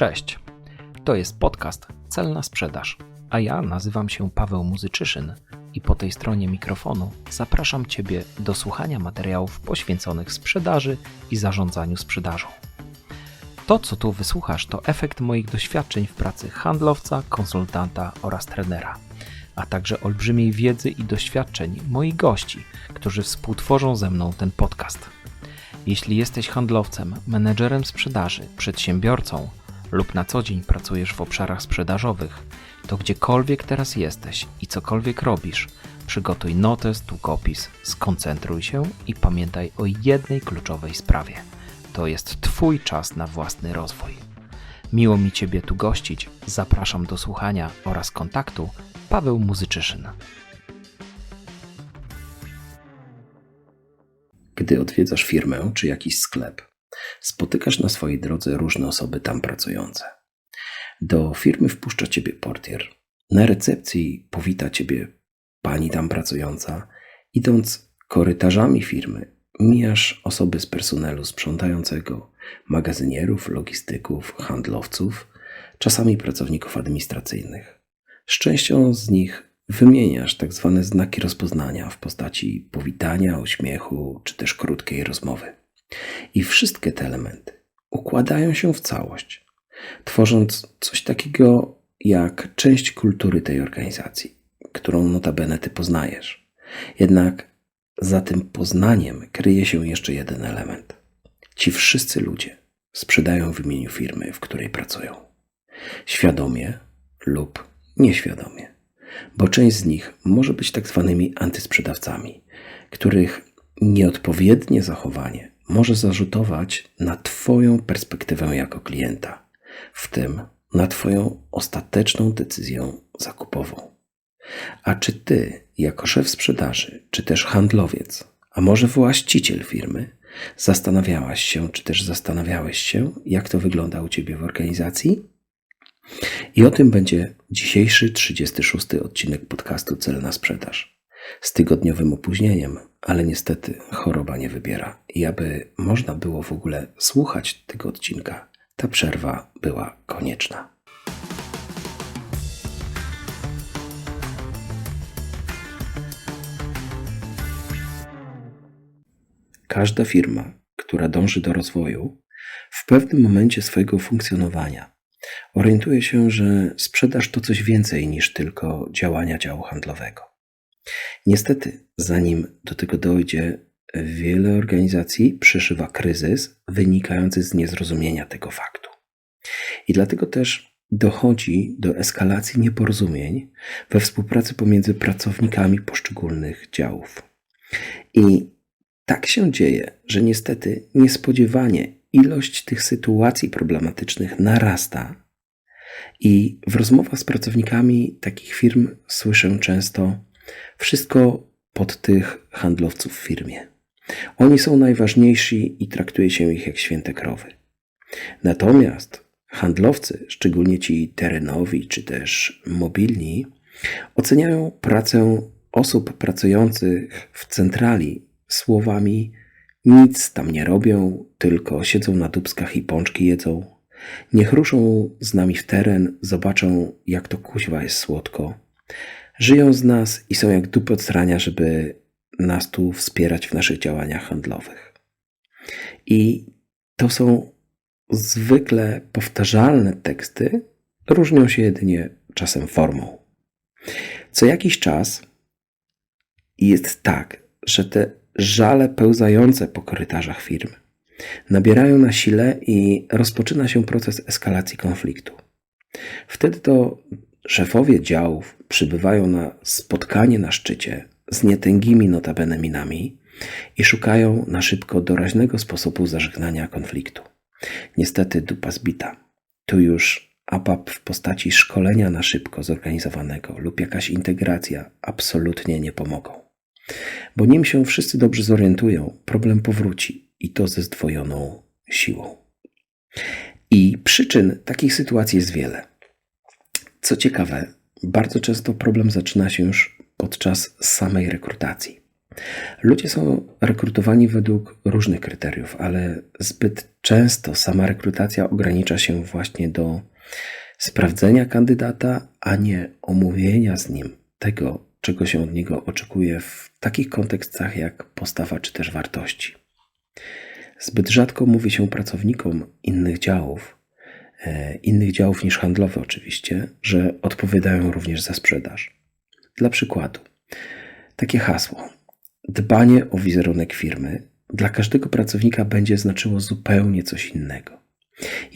Cześć. To jest podcast Celna Sprzedaż, a ja nazywam się Paweł Muzyczyszyn i po tej stronie mikrofonu zapraszam Ciebie do słuchania materiałów poświęconych sprzedaży i zarządzaniu sprzedażą. To, co tu wysłuchasz, to efekt moich doświadczeń w pracy handlowca, konsultanta oraz trenera, a także olbrzymiej wiedzy i doświadczeń moich gości, którzy współtworzą ze mną ten podcast. Jeśli jesteś handlowcem, menedżerem sprzedaży, przedsiębiorcą lub na co dzień pracujesz w obszarach sprzedażowych, to gdziekolwiek teraz jesteś i cokolwiek robisz, przygotuj notes, długopis, skoncentruj się i pamiętaj o jednej kluczowej sprawie. To jest Twój czas na własny rozwój. Miło mi Ciebie tu gościć. Zapraszam do słuchania oraz kontaktu Paweł Muzyczyszyn. Gdy odwiedzasz firmę czy jakiś sklep, spotykasz na swojej drodze różne osoby tam pracujące. Do firmy wpuszcza ciebie portier. Na recepcji powita ciebie pani tam pracująca. Idąc korytarzami firmy, mijasz osoby z personelu sprzątającego, magazynierów, logistyków, handlowców, czasami pracowników administracyjnych. Z częścią z nich wymieniasz tak zwane znaki rozpoznania w postaci powitania, uśmiechu czy też krótkiej rozmowy. I wszystkie te elementy układają się w całość, tworząc coś takiego jak część kultury tej organizacji, którą notabene ty poznajesz. Jednak za tym poznaniem kryje się jeszcze jeden element. Ci wszyscy ludzie sprzedają w imieniu firmy, w której pracują. Świadomie lub nieświadomie, bo część z nich może być tak zwanymi antysprzedawcami, których nieodpowiednie zachowanie może zarzutować na Twoją perspektywę jako klienta, w tym na Twoją ostateczną decyzję zakupową. A czy Ty, jako szef sprzedaży, czy też handlowiec, a może właściciel firmy, zastanawiałaś się, czy też zastanawiałeś się, jak to wygląda u Ciebie w organizacji? I o tym będzie dzisiejszy 36 odcinek podcastu Celna Sprzedaż. Z tygodniowym opóźnieniem, ale niestety choroba nie wybiera. I aby można było w ogóle słuchać tego odcinka, ta przerwa była konieczna. Każda firma, która dąży do rozwoju, w pewnym momencie swojego funkcjonowania orientuje się, że sprzedaż to coś więcej niż tylko działania działu handlowego. Niestety, zanim do tego dojdzie, wiele organizacji przeżywa kryzys wynikający z niezrozumienia tego faktu. I dlatego też dochodzi do eskalacji nieporozumień we współpracy pomiędzy pracownikami poszczególnych działów. I tak się dzieje, że niestety niespodziewanie ilość tych sytuacji problematycznych narasta. I w rozmowach z pracownikami takich firm słyszę często wszystko pod tych handlowców w firmie. Oni są najważniejsi i traktuje się ich jak święte krowy. Natomiast handlowcy, szczególnie ci terenowi czy też mobilni, oceniają pracę osób pracujących w centrali słowami nic tam nie robią, tylko siedzą na dubskach i pączki jedzą. Niech ruszą z nami w teren, zobaczą jak to kuźwa jest słodko. Żyją z nas i są jak dupy od strania, żeby nas tu wspierać w naszych działaniach handlowych. I to są zwykle powtarzalne teksty, różnią się jedynie czasem formą. Co jakiś czas jest tak, że te żale pełzające po korytarzach firm nabierają na sile i rozpoczyna się proces eskalacji konfliktu. Wtedy to szefowie działów przybywają na spotkanie na szczycie z nietęgimi notabene minami i szukają na szybko doraźnego sposobu zażegnania konfliktu. Niestety dupa zbita. Tu już APAP w postaci szkolenia na szybko zorganizowanego lub jakaś integracja absolutnie nie pomogą. Bo nim się wszyscy dobrze zorientują, problem powróci i to ze zdwojoną siłą. I przyczyn takich sytuacji jest wiele. Co ciekawe, bardzo często problem zaczyna się już podczas samej rekrutacji. Ludzie są rekrutowani według różnych kryteriów, ale zbyt często sama rekrutacja ogranicza się właśnie do sprawdzenia kandydata, a nie omówienia z nim tego, czego się od niego oczekuje w takich kontekstach jak postawa czy też wartości. Zbyt rzadko mówi się pracownikom innych działów, innych działów niż handlowe oczywiście, że odpowiadają również za sprzedaż. Dla przykładu, takie hasło: dbanie o wizerunek firmy dla każdego pracownika będzie znaczyło zupełnie coś innego.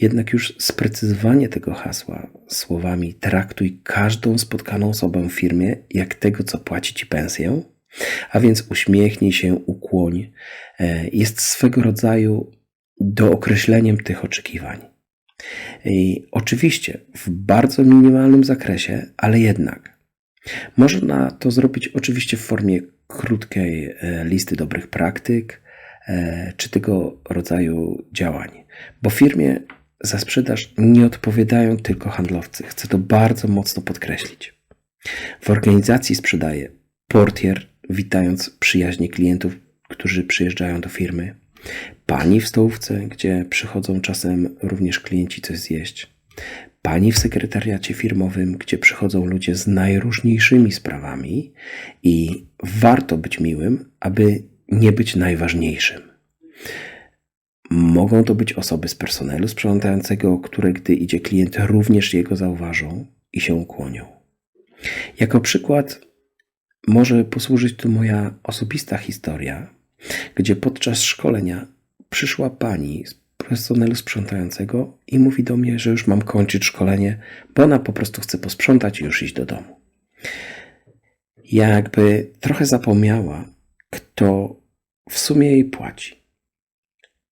Jednak już sprecyzowanie tego hasła słowami traktuj każdą spotkaną osobę w firmie jak tego, co płaci ci pensję, a więc uśmiechnij się, ukłoń, e, jest swego rodzaju dookreśleniem tych oczekiwań. I oczywiście w bardzo minimalnym zakresie, ale jednak. Można to zrobić oczywiście w formie krótkiej e, listy dobrych praktyk e, czy tego rodzaju działań, bo firmie za sprzedaż nie odpowiadają tylko handlowcy. Chcę to bardzo mocno podkreślić. W organizacji sprzedaje portier, witając przyjaźnie klientów, którzy przyjeżdżają do firmy, pani w stołówce, gdzie przychodzą czasem również klienci coś zjeść, pani w sekretariacie firmowym, gdzie przychodzą ludzie z najróżniejszymi sprawami i warto być miłym, aby nie być najważniejszym. Mogą to być osoby z personelu sprzątającego, które gdy idzie klient również jego zauważą i się ukłonią. Jako przykład może posłużyć tu moja osobista historia, gdzie podczas szkolenia przyszła pani z personelu sprzątającego i mówi do mnie, że już mam kończyć szkolenie, bo ona po prostu chce posprzątać i już iść do domu. Jakby trochę zapomniała, kto w sumie jej płaci.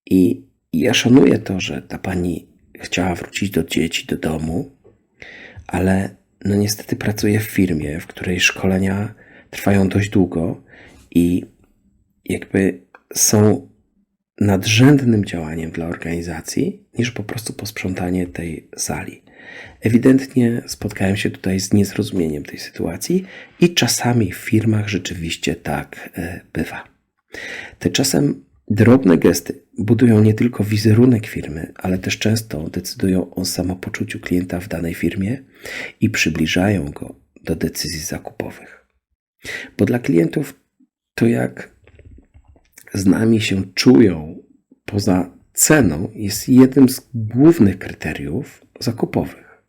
I ja szanuję to, że ta pani chciała wrócić do dzieci, do domu, ale no niestety pracuje w firmie, w której szkolenia trwają dość długo i jakby są nadrzędnym działaniem dla organizacji niż po prostu posprzątanie tej sali. Ewidentnie spotkałem się tutaj z niezrozumieniem tej sytuacji i czasami w firmach rzeczywiście tak e, bywa. Tymczasem drobne gesty budują nie tylko wizerunek firmy, ale też często decydują o samopoczuciu klienta w danej firmie i przybliżają go do decyzji zakupowych. Bo dla klientów to jak z nami się czują poza ceną jest jednym z głównych kryteriów zakupowych.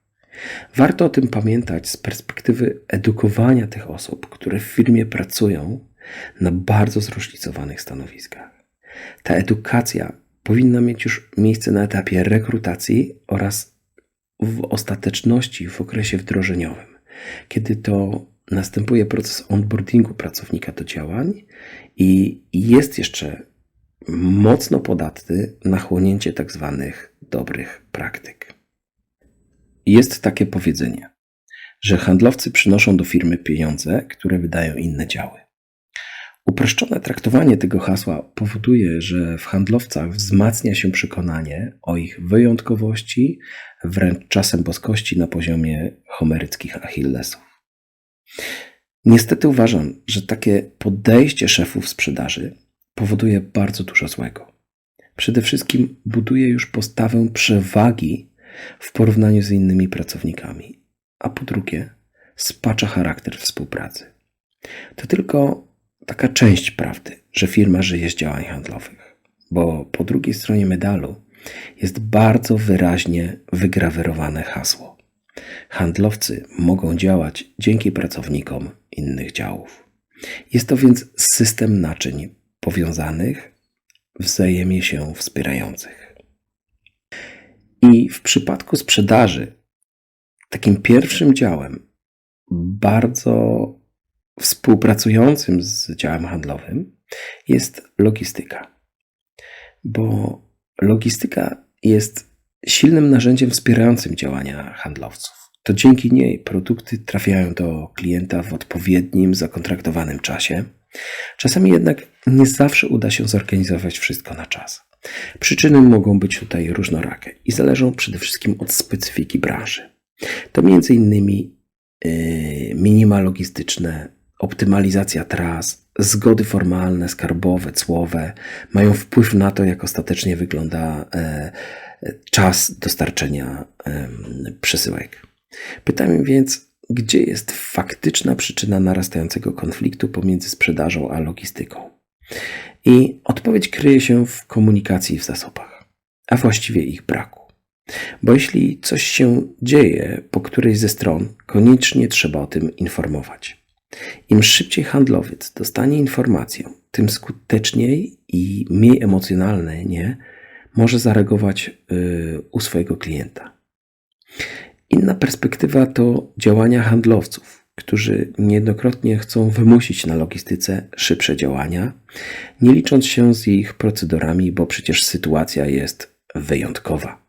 Warto o tym pamiętać z perspektywy edukowania tych osób, które w firmie pracują na bardzo zróżnicowanych stanowiskach. Ta edukacja powinna mieć już miejsce na etapie rekrutacji oraz w ostateczności w okresie wdrożeniowym, kiedy to następuje proces onboardingu pracownika do działań i jest jeszcze mocno podatny na chłonięcie tak zwanych dobrych praktyk. Jest takie powiedzenie, że handlowcy przynoszą do firmy pieniądze, które wydają inne działy. Uproszczone traktowanie tego hasła powoduje, że w handlowcach wzmacnia się przekonanie o ich wyjątkowości, wręcz czasem boskości na poziomie homeryckich Achillesów. Niestety uważam, że takie podejście szefów sprzedaży powoduje bardzo dużo złego. Przede wszystkim buduje już postawę przewagi w porównaniu z innymi pracownikami, a po drugie spacza charakter współpracy. To tylko taka część prawdy, że firma żyje z działań handlowych, bo po drugiej stronie medalu jest bardzo wyraźnie wygrawerowane hasło. Handlowcy mogą działać dzięki pracownikom innych działów. Jest to więc system naczyń powiązanych, wzajemnie się wspierających. I w przypadku sprzedaży, takim pierwszym działem, bardzo współpracującym z działem handlowym, jest logistyka. Bo logistyka jest silnym narzędziem wspierającym działania handlowców. To dzięki niej produkty trafiają do klienta w odpowiednim, zakontraktowanym czasie. Czasami jednak nie zawsze uda się zorganizować wszystko na czas. Przyczyny mogą być tutaj różnorakie i zależą przede wszystkim od specyfiki branży. To innymi yy, minima logistyczne, optymalizacja tras, zgody formalne, skarbowe, cłowe mają wpływ na to, jak ostatecznie wygląda e, czas dostarczenia przesyłek. Pytamy więc, gdzie jest faktyczna przyczyna narastającego konfliktu pomiędzy sprzedażą a logistyką? I odpowiedź kryje się w komunikacji w zasobach, a właściwie ich braku. Bo jeśli coś się dzieje po którejś ze stron, koniecznie trzeba o tym informować. Im szybciej handlowiec dostanie informację, tym skuteczniej i mniej emocjonalnie może zareagować y, u swojego klienta. Inna perspektywa to działania handlowców, którzy niejednokrotnie chcą wymusić na logistyce szybsze działania, nie licząc się z ich procedurami, bo przecież sytuacja jest wyjątkowa.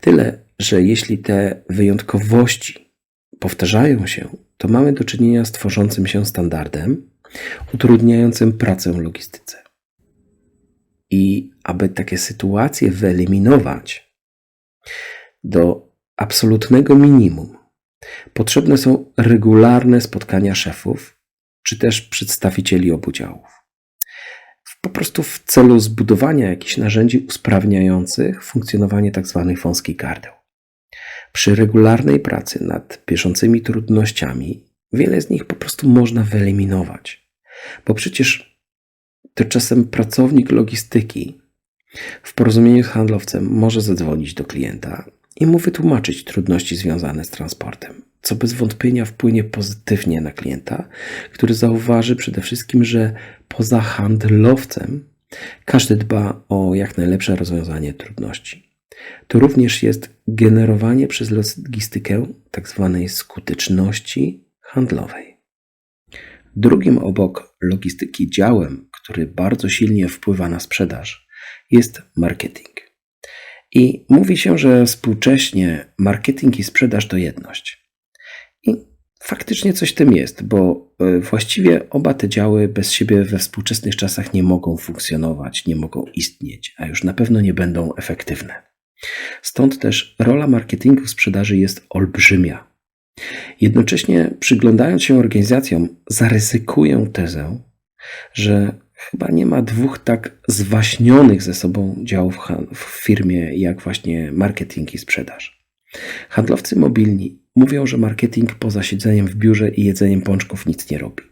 Tyle, że jeśli te wyjątkowości powtarzają się, to mamy do czynienia z tworzącym się standardem, utrudniającym pracę logistyce. I aby takie sytuacje wyeliminować do absolutnego minimum, potrzebne są regularne spotkania szefów czy też przedstawicieli obu działów po prostu w celu zbudowania jakichś narzędzi usprawniających funkcjonowanie tzw. Tak wąskich gardeł. Przy regularnej pracy nad bieżącymi trudnościami wiele z nich po prostu można wyeliminować, bo przecież tymczasem pracownik logistyki w porozumieniu z handlowcem może zadzwonić do klienta i mu wytłumaczyć trudności związane z transportem co bez wątpienia wpłynie pozytywnie na klienta, który zauważy przede wszystkim, że poza handlowcem każdy dba o jak najlepsze rozwiązanie trudności. To również jest generowanie przez logistykę tzw. Tak skuteczności handlowej. Drugim obok logistyki działem, który bardzo silnie wpływa na sprzedaż, jest marketing. I mówi się, że współcześnie marketing i sprzedaż to jedność. I faktycznie coś tym jest, bo e, właściwie oba te działy bez siebie we współczesnych czasach nie mogą funkcjonować, nie mogą istnieć, a już na pewno nie będą efektywne. Stąd też rola marketingu w sprzedaży jest olbrzymia. Jednocześnie przyglądając się organizacjom, zaryzykuję tezę, że chyba nie ma dwóch tak zwaśnionych ze sobą działów w firmie jak właśnie marketing i sprzedaż. Handlowcy mobilni Mówią, że marketing poza siedzeniem w biurze i jedzeniem pączków nic nie robi.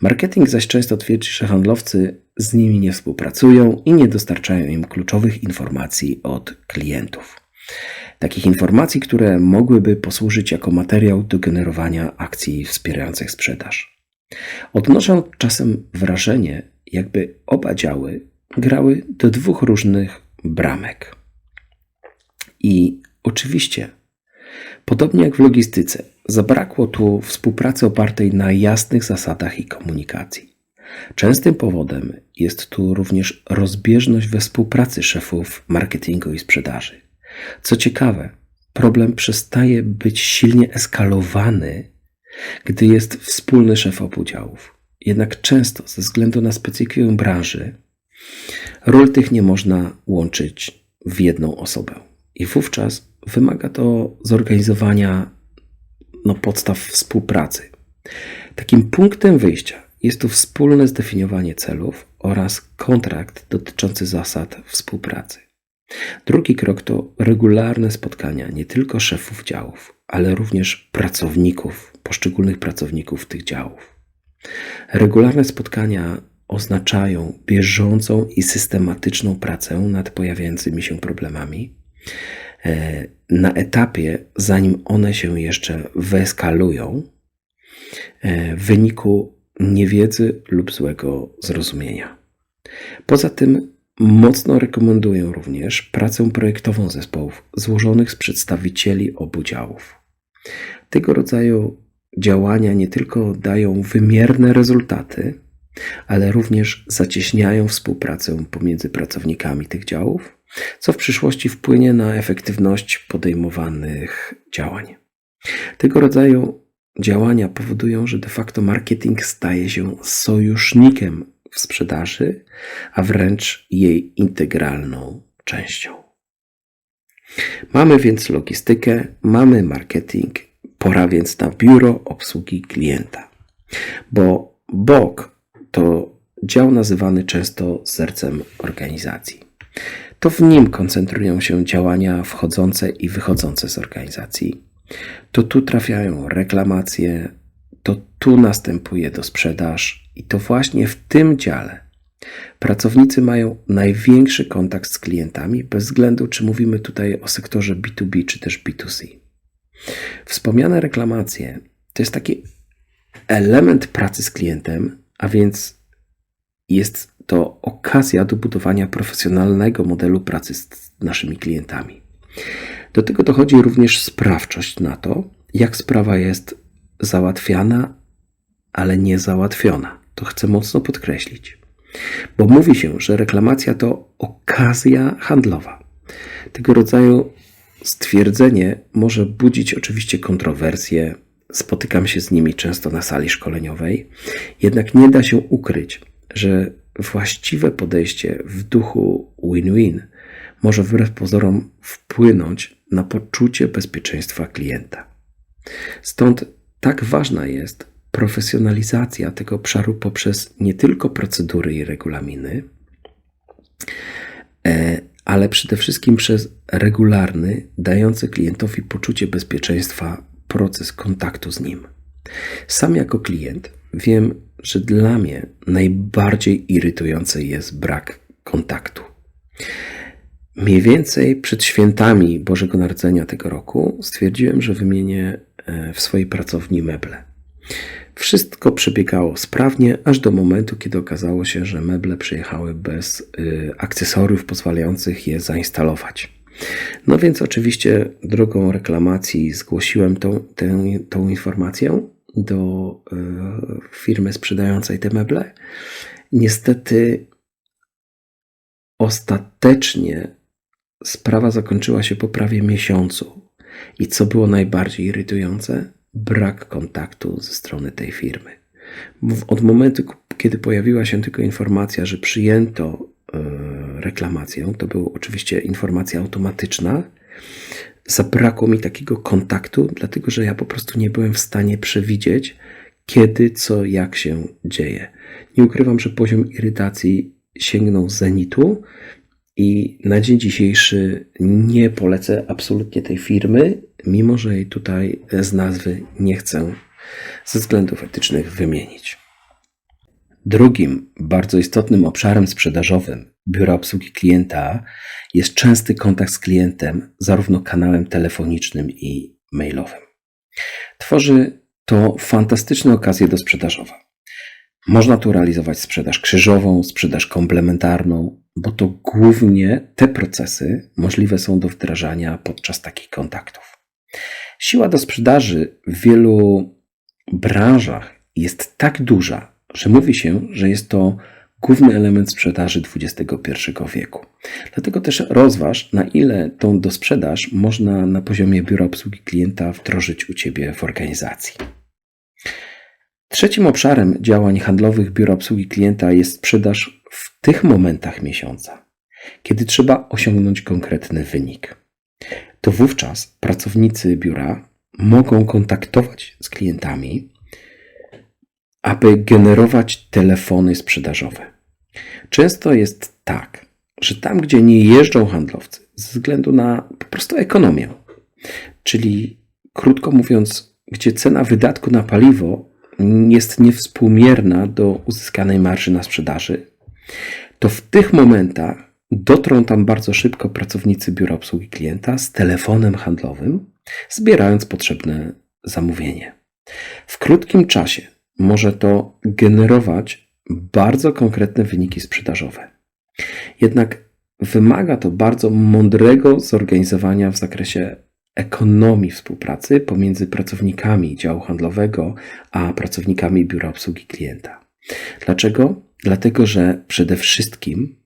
Marketing zaś często twierdzi, że handlowcy z nimi nie współpracują i nie dostarczają im kluczowych informacji od klientów. Takich informacji, które mogłyby posłużyć jako materiał do generowania akcji wspierających sprzedaż. Odnoszę czasem wrażenie, jakby oba działy grały do dwóch różnych bramek. I oczywiście Podobnie jak w logistyce, zabrakło tu współpracy opartej na jasnych zasadach i komunikacji. Częstym powodem jest tu również rozbieżność we współpracy szefów marketingu i sprzedaży. Co ciekawe, problem przestaje być silnie eskalowany, gdy jest wspólny szef obu działów. Jednak często, ze względu na specyfikę branży, ról tych nie można łączyć w jedną osobę. I wówczas wymaga to zorganizowania no, podstaw współpracy. Takim punktem wyjścia jest tu wspólne zdefiniowanie celów oraz kontrakt dotyczący zasad współpracy. Drugi krok to regularne spotkania nie tylko szefów działów, ale również pracowników, poszczególnych pracowników tych działów. Regularne spotkania oznaczają bieżącą i systematyczną pracę nad pojawiającymi się problemami, E, na etapie, zanim one się jeszcze wyeskalują, e, w wyniku niewiedzy lub złego zrozumienia. Poza tym mocno rekomenduję również pracę projektową zespołów złożonych z przedstawicieli obu działów. Tego rodzaju działania nie tylko dają wymierne rezultaty, ale również zacieśniają współpracę pomiędzy pracownikami tych działów co w przyszłości wpłynie na efektywność podejmowanych działań. Tego rodzaju działania powodują, że de facto marketing staje się sojusznikiem w sprzedaży, a wręcz jej integralną częścią. Mamy więc logistykę, mamy marketing, pora więc na biuro obsługi klienta, bo BOK to dział nazywany często sercem organizacji. To w nim koncentrują się działania wchodzące i wychodzące z organizacji. To tu trafiają reklamacje, to tu następuje dosprzedaż i to właśnie w tym dziale pracownicy mają największy kontakt z klientami, bez względu czy mówimy tutaj o sektorze B2B czy też B2C. Wspomniane reklamacje to jest taki element pracy z klientem, a więc jest to okazja do budowania profesjonalnego modelu pracy z naszymi klientami. Do tego dochodzi również sprawczość na to, jak sprawa jest załatwiana, ale nie załatwiona. To chcę mocno podkreślić. Bo mówi się, że reklamacja to okazja handlowa. Tego rodzaju stwierdzenie może budzić oczywiście kontrowersje. Spotykam się z nimi często na sali szkoleniowej, jednak nie da się ukryć, że właściwe podejście w duchu win-win może wbrew pozorom wpłynąć na poczucie bezpieczeństwa klienta. Stąd tak ważna jest profesjonalizacja tego obszaru poprzez nie tylko procedury i regulaminy, e, ale przede wszystkim przez regularny, dający klientowi poczucie bezpieczeństwa proces kontaktu z nim. Sam jako klient wiem, że dla mnie najbardziej irytujący jest brak kontaktu. Mniej więcej przed świętami Bożego Narodzenia tego roku stwierdziłem, że wymienię e, w swojej pracowni meble. Wszystko przebiegało sprawnie, aż do momentu, kiedy okazało się, że meble przyjechały bez y, akcesoriów pozwalających je zainstalować. No więc oczywiście drogą reklamacji zgłosiłem tą, tę, tą informację do y, firmy sprzedającej te meble. Niestety ostatecznie sprawa zakończyła się po prawie miesiącu. I co było najbardziej irytujące? Brak kontaktu ze strony tej firmy. Od momentu, kiedy pojawiła się tylko informacja, że przyjęto e, reklamację, to była oczywiście informacja automatyczna, zabrakło mi takiego kontaktu, dlatego że ja po prostu nie byłem w stanie przewidzieć, kiedy, co, jak się dzieje. Nie ukrywam, że poziom irytacji sięgnął zenitu i na dzień dzisiejszy nie polecę absolutnie tej firmy, mimo że jej tutaj z nazwy nie chcę ze względów etycznych wymienić. Drugim bardzo istotnym obszarem sprzedażowym biura obsługi klienta jest częsty kontakt z klientem, zarówno kanałem telefonicznym i mailowym. Tworzy to fantastyczne okazje do sprzedażowa. Można tu realizować sprzedaż krzyżową, sprzedaż komplementarną, bo to głównie te procesy możliwe są do wdrażania podczas takich kontaktów. Siła do sprzedaży w wielu branżach jest tak duża, że mówi się, że jest to główny element sprzedaży XXI wieku. Dlatego też rozważ, na ile tą dosprzedaż można na poziomie biura obsługi klienta wdrożyć u Ciebie w organizacji. Trzecim obszarem działań handlowych biura obsługi klienta jest sprzedaż w tych momentach miesiąca, kiedy trzeba osiągnąć konkretny wynik. To wówczas pracownicy biura mogą kontaktować z klientami, aby generować telefony sprzedażowe. Często jest tak, że tam, gdzie nie jeżdżą handlowcy, ze względu na po prostu ekonomię, czyli krótko mówiąc, gdzie cena wydatku na paliwo jest niewspółmierna do uzyskanej marży na sprzedaży, to w tych momentach dotrą tam bardzo szybko pracownicy biura obsługi klienta z telefonem handlowym, zbierając potrzebne zamówienie. W krótkim czasie może to generować bardzo konkretne wyniki sprzedażowe. Jednak wymaga to bardzo mądrego zorganizowania w zakresie ekonomii współpracy pomiędzy pracownikami działu handlowego a pracownikami biura obsługi klienta. Dlaczego? Dlatego, że przede wszystkim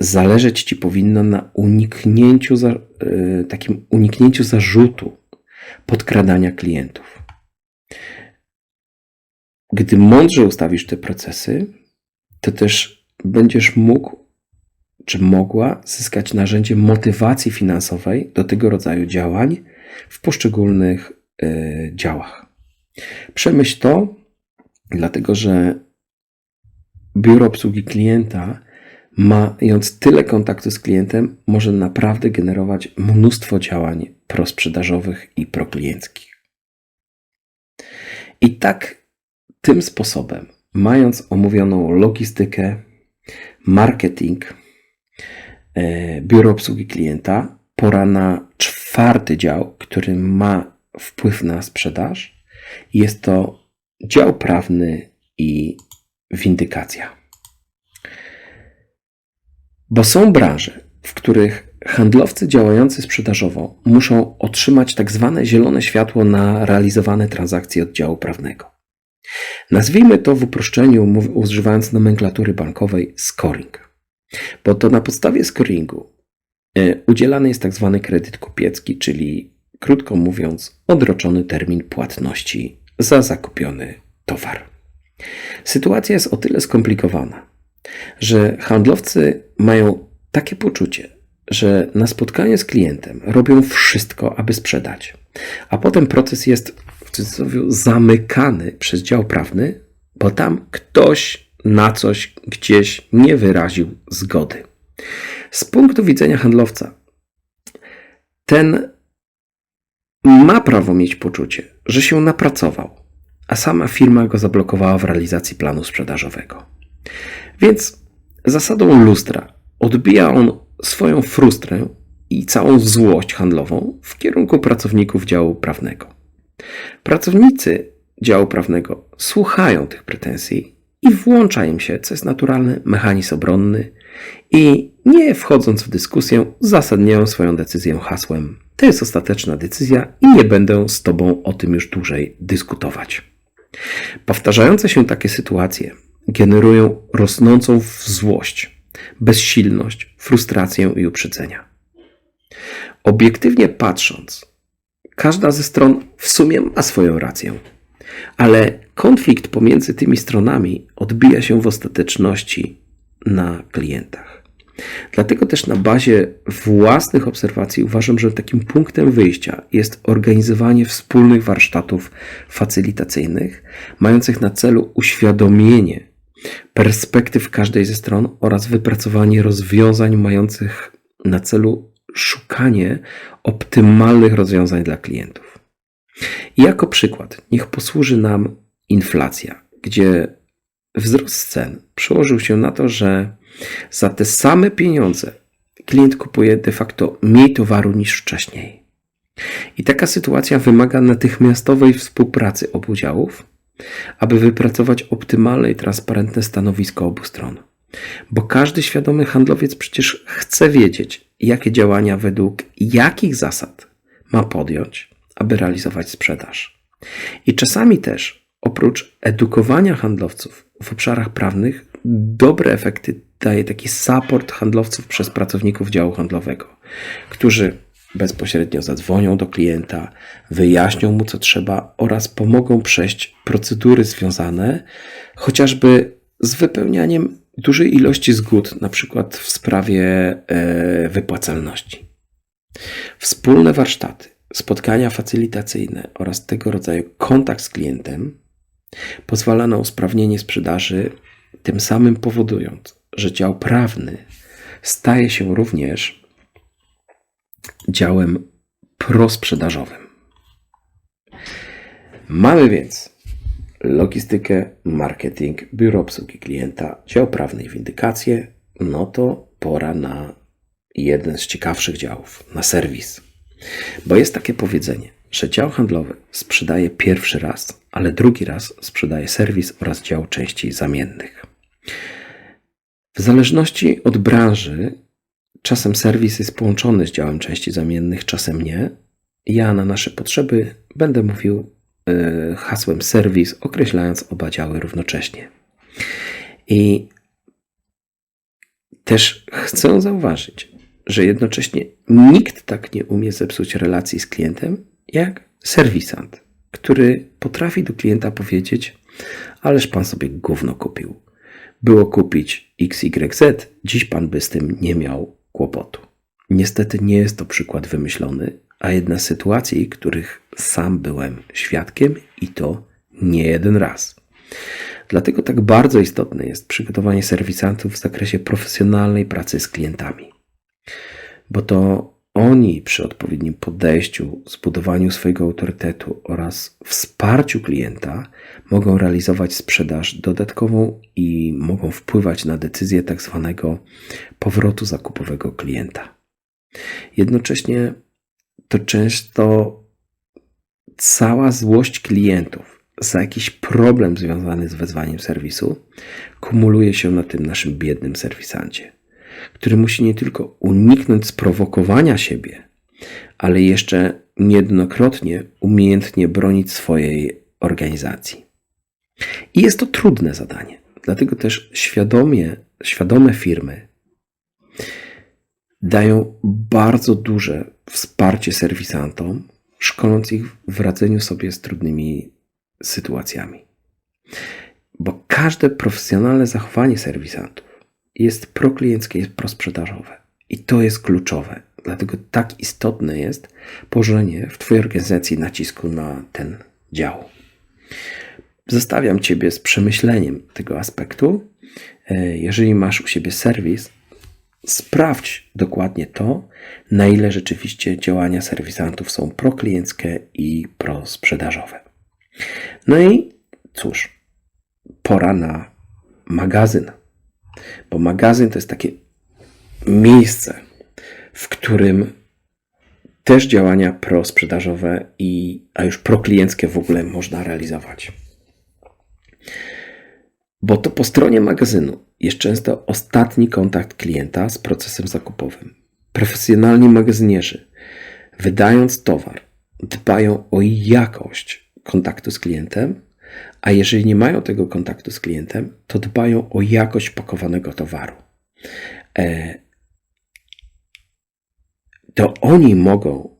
zależeć ci powinno na uniknięciu, za, yy, takim uniknięciu zarzutu podkradania klientów. Gdy mądrze ustawisz te procesy, to też będziesz mógł czy mogła zyskać narzędzie motywacji finansowej do tego rodzaju działań w poszczególnych y, działach. Przemyśl to, dlatego że biuro obsługi klienta, mając tyle kontaktu z klientem, może naprawdę generować mnóstwo działań prosprzedażowych i proklienckich. I tak tym sposobem, mając omówioną logistykę, marketing, e, biuro obsługi klienta, pora na czwarty dział, który ma wpływ na sprzedaż. Jest to dział prawny i windykacja. Bo są branże, w których handlowcy działający sprzedażowo muszą otrzymać tak zwane zielone światło na realizowane transakcje oddziału prawnego. Nazwijmy to w uproszczeniu, używając nomenklatury bankowej, scoring. Bo to na podstawie scoringu y, udzielany jest tak zwany kredyt kupiecki, czyli krótko mówiąc, odroczony termin płatności za zakupiony towar. Sytuacja jest o tyle skomplikowana, że handlowcy mają takie poczucie, że na spotkanie z klientem robią wszystko, aby sprzedać, a potem proces jest w cudzysłowie zamykany przez dział prawny, bo tam ktoś na coś gdzieś nie wyraził zgody. Z punktu widzenia handlowca, ten ma prawo mieć poczucie, że się napracował, a sama firma go zablokowała w realizacji planu sprzedażowego. Więc zasadą lustra odbija on swoją frustrę i całą złość handlową w kierunku pracowników działu prawnego. Pracownicy działu prawnego słuchają tych pretensji i włącza im się, co jest naturalny, mechanizm obronny i nie wchodząc w dyskusję, uzasadniają swoją decyzję hasłem to jest ostateczna decyzja i nie będę z Tobą o tym już dłużej dyskutować. Powtarzające się takie sytuacje generują rosnącą złość, bezsilność, frustrację i uprzedzenia. Obiektywnie patrząc, każda ze stron w sumie ma swoją rację, ale konflikt pomiędzy tymi stronami odbija się w ostateczności na klientach. Dlatego też na bazie własnych obserwacji uważam, że takim punktem wyjścia jest organizowanie wspólnych warsztatów facylitacyjnych, mających na celu uświadomienie perspektyw każdej ze stron oraz wypracowanie rozwiązań mających na celu szukanie optymalnych rozwiązań dla klientów. I jako przykład, niech posłuży nam inflacja, gdzie wzrost cen przełożył się na to, że za te same pieniądze klient kupuje de facto mniej towaru niż wcześniej. I taka sytuacja wymaga natychmiastowej współpracy obu działów, aby wypracować optymalne i transparentne stanowisko obu stron. Bo każdy świadomy handlowiec przecież chce wiedzieć, jakie działania według jakich zasad ma podjąć, aby realizować sprzedaż. I czasami też, oprócz edukowania handlowców w obszarach prawnych, dobre efekty daje taki support handlowców przez pracowników działu handlowego, którzy bezpośrednio zadzwonią do klienta, wyjaśnią mu co trzeba oraz pomogą przejść procedury związane chociażby z wypełnianiem dużej ilości zgód, na przykład w sprawie e, wypłacalności. Wspólne warsztaty, spotkania facylitacyjne oraz tego rodzaju kontakt z klientem pozwala na usprawnienie sprzedaży, tym samym powodując, że dział prawny staje się również działem prosprzedażowym. Mamy więc logistykę, marketing, biuro obsługi klienta, dział prawny i windykację. No to pora na jeden z ciekawszych działów, na serwis. Bo jest takie powiedzenie, że dział handlowy sprzedaje pierwszy raz, ale drugi raz sprzedaje serwis oraz dział części zamiennych. W zależności od branży, czasem serwis jest połączony z działem części zamiennych, czasem nie. Ja na nasze potrzeby będę mówił e, hasłem serwis, określając oba działy równocześnie. I też chcę zauważyć, że jednocześnie nikt tak nie umie zepsuć relacji z klientem jak serwisant, który potrafi do klienta powiedzieć: Ależ pan sobie gówno kupił było kupić XYZ, dziś pan by z tym nie miał kłopotu. Niestety nie jest to przykład wymyślony, a jedna z sytuacji, których sam byłem świadkiem i to nie jeden raz. Dlatego tak bardzo istotne jest przygotowanie serwisantów w zakresie profesjonalnej pracy z klientami. Bo to oni przy odpowiednim podejściu, zbudowaniu swojego autorytetu oraz wsparciu klienta mogą realizować sprzedaż dodatkową i mogą wpływać na decyzję tak zwanego powrotu zakupowego klienta. Jednocześnie to często cała złość klientów za jakiś problem związany z wezwaniem serwisu kumuluje się na tym naszym biednym serwisancie, który musi nie tylko uniknąć sprowokowania siebie, ale jeszcze niejednokrotnie umiejętnie bronić swojej organizacji. I jest to trudne zadanie, dlatego też świadomie, świadome firmy dają bardzo duże wsparcie serwisantom, szkoląc ich w radzeniu sobie z trudnymi sytuacjami. Bo każde profesjonalne zachowanie serwisantów jest proklienckie, jest prosprzedażowe. I to jest kluczowe. Dlatego tak istotne jest położenie w Twojej organizacji nacisku na ten dział. Zostawiam Ciebie z przemyśleniem tego aspektu. E, jeżeli masz u siebie serwis, sprawdź dokładnie to, na ile rzeczywiście działania serwisantów są proklienckie i prosprzedażowe. No i cóż, pora na magazyn. Bo magazyn to jest takie miejsce, w którym też działania prosprzedażowe i a już proklienckie w ogóle można realizować. Bo to po stronie magazynu jest często ostatni kontakt klienta z procesem zakupowym. Profesjonalni magazynierzy, wydając towar, dbają o jakość kontaktu z klientem, a jeżeli nie mają tego kontaktu z klientem, to dbają o jakość pakowanego towaru. E, to oni mogą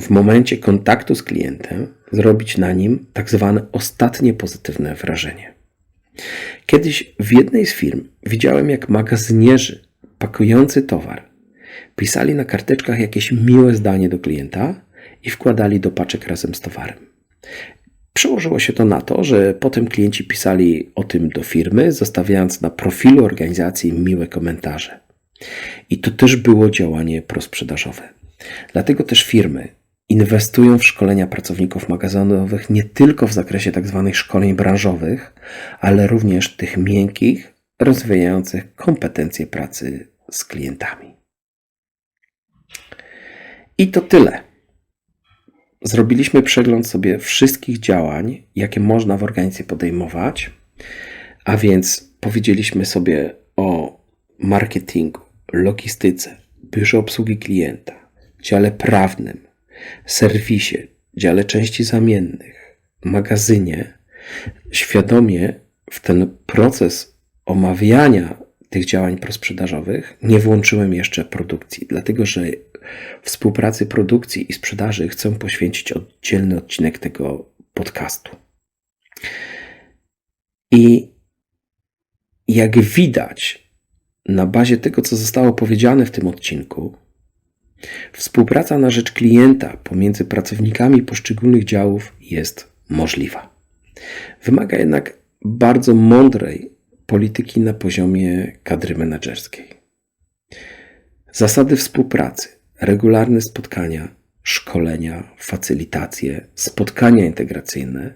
w momencie kontaktu z klientem zrobić na nim tak zwane ostatnie pozytywne wrażenie. Kiedyś w jednej z firm widziałem, jak magazynierzy pakujący towar pisali na karteczkach jakieś miłe zdanie do klienta i wkładali do paczek razem z towarem. Przełożyło się to na to, że potem klienci pisali o tym do firmy, zostawiając na profilu organizacji miłe komentarze. I to też było działanie prosprzedażowe. Dlatego też firmy inwestują w szkolenia pracowników magazynowych nie tylko w zakresie tzw. Tak szkoleń branżowych, ale również tych miękkich, rozwijających kompetencje pracy z klientami. I to tyle. Zrobiliśmy przegląd sobie wszystkich działań, jakie można w organizacji podejmować, a więc powiedzieliśmy sobie o marketingu, logistyce, biurze obsługi klienta, dziale prawnym, serwisie, dziale części zamiennych, magazynie, świadomie w ten proces omawiania tych działań prosprzedażowych nie włączyłem jeszcze produkcji, dlatego że współpracy produkcji i sprzedaży chcę poświęcić oddzielny odcinek tego podcastu. I jak widać, na bazie tego, co zostało powiedziane w tym odcinku, Współpraca na rzecz klienta pomiędzy pracownikami poszczególnych działów jest możliwa. Wymaga jednak bardzo mądrej polityki na poziomie kadry menedżerskiej. Zasady współpracy, regularne spotkania, szkolenia, facylitacje, spotkania integracyjne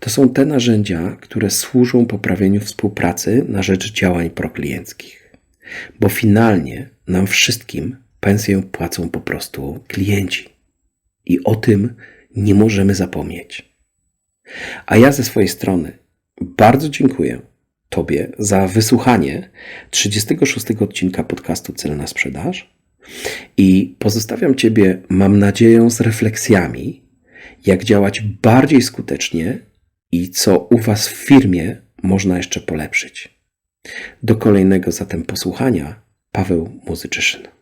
to są te narzędzia, które służą poprawieniu współpracy na rzecz działań proklienckich. Bo finalnie nam wszystkim pensję płacą po prostu klienci. I o tym nie możemy zapomnieć. A ja ze swojej strony bardzo dziękuję Tobie za wysłuchanie 36 odcinka podcastu Celna Sprzedaż i pozostawiam Ciebie, mam nadzieję, z refleksjami, jak działać bardziej skutecznie i co u Was w firmie można jeszcze polepszyć. Do kolejnego zatem posłuchania, Paweł Muzyczyszyn.